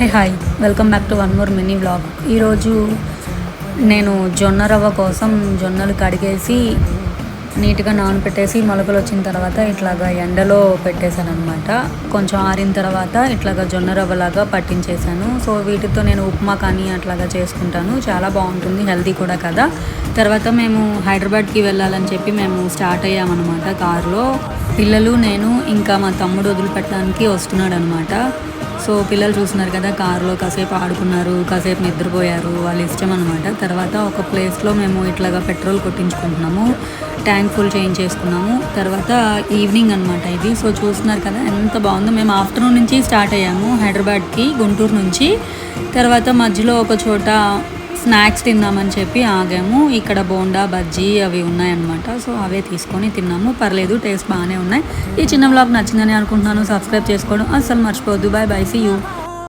Hey hi welcome back to one more mini vlog ఈరోజు నేను జొన్న రవ్వ కోసం జొన్నలు కడిగేసి నీట్గా నానబెట్టేసి మొలకలు వచ్చిన తర్వాత ఇట్లాగా ఎండలో పెట్టేశాను అనమాట కొంచెం ఆరిన తర్వాత ఇట్లాగా జొన్న రవ్వలాగా పట్టించేశాను. సో వీటితో నేను ఉప్మా కానీ అట్లాగా చేసుకుంటాను. చాలా బాగుంటుంది హెల్తీ కూడా కదా. తర్వాత మేము హైదరాబాద్కి వెళ్ళాలని చెప్పి మేము స్టార్ట్ అయ్యామన్నమాట కారులో. పిల్లలు నేను ఇంకా మా తమ్ముడు వదిలిపెట్టడానికి వస్తున్నాడు అనమాట సో పిల్లలు చూస్తున్నారు కదా కారులో కాసేపు ఆడుకున్నారు కాసేపు నిద్రపోయారు వాళ్ళ ఇష్టం అనమాట. తర్వాత ఒక ప్లేస్లో మేము ఇట్లాగా పెట్రోల్ కొట్టించుకుంటున్నాము ట్యాంక్ ఫుల్ చేంజ్ చేసుకున్నాము తర్వాత ఈవినింగ్ అనమాట ఇది. సో చూస్తున్నారు కదా ఎంత బాగుందో. మేము ఆఫ్టర్నూన్ నుంచి స్టార్ట్ అయ్యాము హైదరాబాద్కి గుంటూరు నుంచి. తర్వాత మధ్యలో ఒక చోట స్నాక్స్ తిందామని చెప్పి ఆగాము. ఇక్కడ బోండా బజ్జీ అవి ఉన్నాయన్నమాట. సో అవే తీసుకొని తిన్నాము. పర్లేదు టేస్ట్ బాగానే ఉన్నాయి. ఈ చిన్న బ్లాగ్ నచ్చిందని అనుకుంటున్నాను. సబ్స్క్రైబ్ చేసుకోవడం అస్సలు మర్చిపోవద్దు. Bye bye. See you